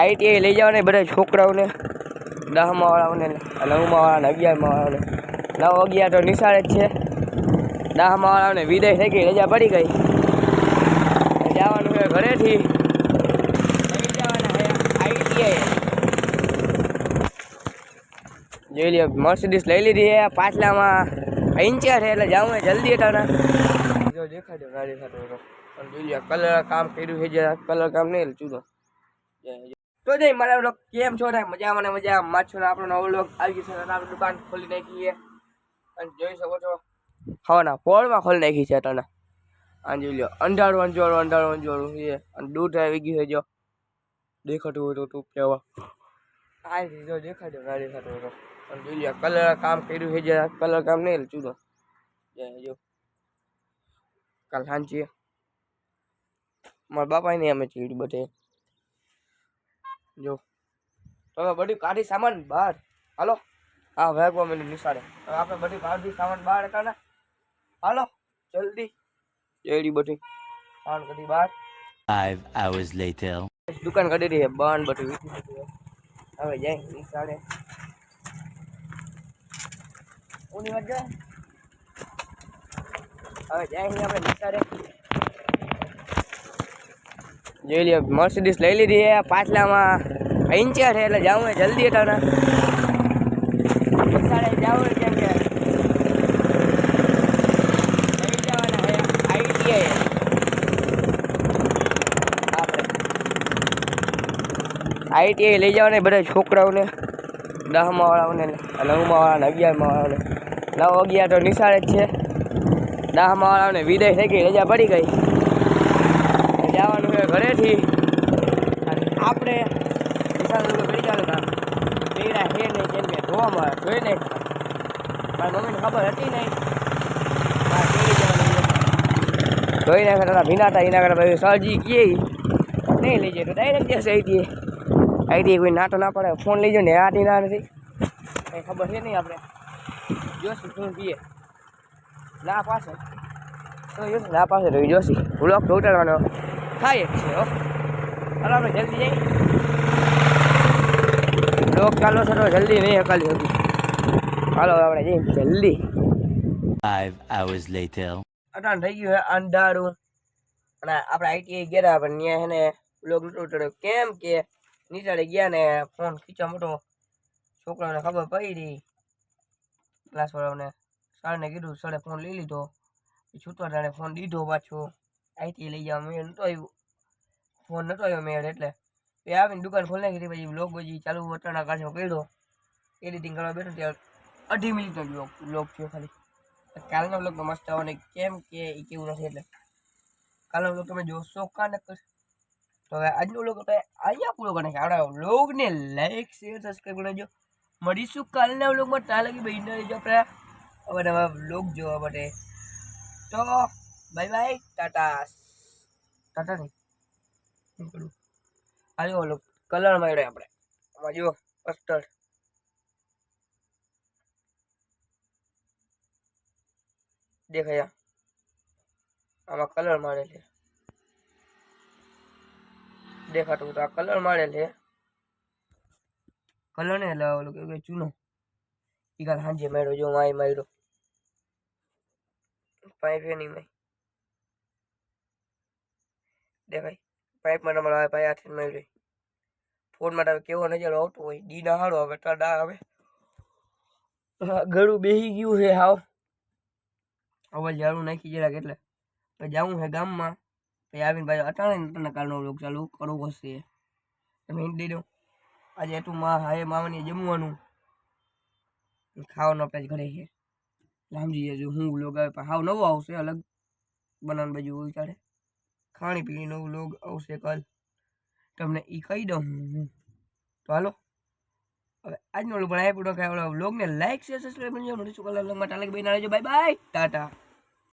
ITI લઈ જવાના બધા છોકરાઓને. દહમાં વાળાઓને નવમાં વાળાને અગિયારમાં વાળાઓને નવ, અગિયાર તો નિશાળે જ છે. દહમાં વાળાઓને વિદાય થઈ ગઈ, રજા પડી ગઈ. જવાનું છે ઘરેથી. જોઈ લ્યો મર્સિડીસ લઈ લીધી છે, પાછલામાં પંચર છે, એટલે જાઉં જલ્દી હટાના જો દેખાડ્યો ગાડી સાથે. કલર કામ કર્યું છે જરા કલર કામ નહીં ચૂનો તો જઈ લોકો કેમ છો? થાય મજા મને મજા માછો આપણો નવો લોક આવી ગયો છે આપણે દુકાન ખોલી નાખી છે. અને જોઈ શકો છો ખાવાના પોળમાં ખોલી નાખી છે તને આ જોઈ લ્યો, અંધારું અંજવાળું અંધારું અંજવાળું છે. અને દૂધ આવી ગયું છે જો. દેખાતું હોય તો તું કહેવા આ જો દેખાડ્યો ના દેખાતો હતો પણ જોઈ લ્યો કલર કામ કર્યું છે જે કલર કામ નહીં ચૂડો જો. કાલ સાંજે. મારા બાપાને અમે ચીડ્યું બધે. જો. તમે બધું કાઢી સામાન બહાર. હાલો. હા વેગવા મને નિશાળે. હવે આપણે બધી કાઢી સામાન બહાર હતા હાલો જલ્દી. એડી બધી. સામાન કાઢી બહાર. 5 hours later. દુકાન કાઢી રહી બાન બધું હવે જાય નિશાળે. ઓની વાત જાય હવે જાય આપણે નિશાળે. જોઈ લે મર્સિડીસ લઈ લીધી છે, પાછલામાં ઇન્ચર છે એટલે જાઉં જલ્દી તને નિશાળે જાવું કેમ કે આઈટીઆઈ લઈ જવાના બધા છોકરાઓને દસમાં વાળાઓને, નવમાં વાળાને, અગિયારમાં વાળાઓને. નવ, અગિયાર તો નિશાળે જ છે. દસમાં વાળાઓને વિદાય થઈ ગઈ, રજા પડી ગઈ. જવાનું છે ઘરેથી. અને આપણે નિશાળ લોકો જવાનું જવાનું પેડા છે નહીં, કેમ કે જોવા મળે, જોઈ નહીં. મારી મમ્મીને ખબર હતી નહીં. જોઈ નાખે તારા ભીનાતા, એના કરતા ભાઈ સરજી કહે નહીં લઈ જાય તો ડાયરેક્ટ જશે આઈટી આઈટી કોઈ નાટો ના પડે, ફોન લઈ જાય ને આટી ના નથી. કંઈ ખબર છે નહીં આપણે. જોશું, શું કહીએ ના પાસે તો જોશું? ના પાસે તો જોશી. બ્લોક ઉતારવાનો. થાય જ છે હો. ચાલો આપણે જલ્દી જઈએ. બ્લોક ચાલો છે જલ્દી નહીં હકાલી હતી હાલો આપણે જઈએ જલ્દી. Five hours later. અટાણ થઈ ગયું હે અંધારું. અને આપણે આઈટીઆઈ ગયા પણ ત્યાં એને બ્લોગ ઉતાર્યો. કેમ કે નીચાડે ગયા ને ફોન ખીચવા મોટો. છોકરાઓને ખબર પડી. ક્લાસવાળાઓને સરને કીધું સરે ફોન લઈ લીધો. છૂટવા જાણે ફોન દીધો પાછો. આઈટી લઈ જવા મેળ નતો આવ્યું. ફોન નતો આવ્યો મેળ એટલે. એ આવીને દુકાન ખોલી નાખી પછી બ્લોગ પછી ચાલુ વટાણા કાચો કર્યો. એડિટિંગ કરવા બેઠો ત્યારે અઢી મિનિટનો બ્લોગ બ્લોગ થયો ખાલી. કાલનો બ્લોગ મસ્ત આવવાનો કેમ કે એ કેવું નથી એટલે. કાલનો બ્લોગ તમે જોશો કા ન કરશો? તો હવે આજનો બ્લોગ આપણે અહીંયા પૂરો કરી નાખ્યો આપણા બ્લોગને લાઈક શેર સબસ્ક્રાઈબ કરજો. મળીશું કાલના બ્લોગમાં ત્યાં લગી બહીને રહેજો આપણે. હવે નવા બ્લોગ જોવા માટે. તો બાય બાય ટાટા ટાટા નહીં. શું કરું? ઓલો કલર માર્યો આપણે. આમાં જુઓ કસ્ટર્ડ દેખાયા આમાં કલર મારેલ છે દેખાતું તો આ કલર મારેલ છે કલર ને એટલે ઓલું કેવું ચૂનો. એ કાલ સાંજે માર્યો જો માય માર્યો પાઇપ નહીં માય ભાઈ. પાઇપમાં તમારે આવે ભાઈ હાથે મેળવી ફોનમાં તમે કેવો નજરો આવતો હોય. ડી ના હારો હવે ટાડા આવે. ગળું બેસી ગયું છે, હાવ. અવાજ ઝાડું નાખી જરાક એટલે. જાવું છે ગામમાં. પછી આવીને ભાઈ અટાણે ને તને કાલનો લોક ચાલુ કરવો હશે તમે હિન્ટ દઈ દઉં આજે એટલું માં હાય માવાની જમવાનું. ખાવાનું આપણે ઘરે છે. સમજી જજો હું લોગ આવે, પણ હાવ નવો આવશે, અલગ બનાવવાનું બાજુ વિચારે ખાણી પીણી નવું લોગ આવશે કાલ. તમને એ કહી દઉં હું. તો હાલો. હવે આજનો પણ આ પૂરો ખાય વ્લોગને લાઈક શેર સબસ્ક્રાઈબ કરજો. મળીશું કાલે વ્લોગમાં ટાલક ભાઈ ના રહેજો. Bye bye tata.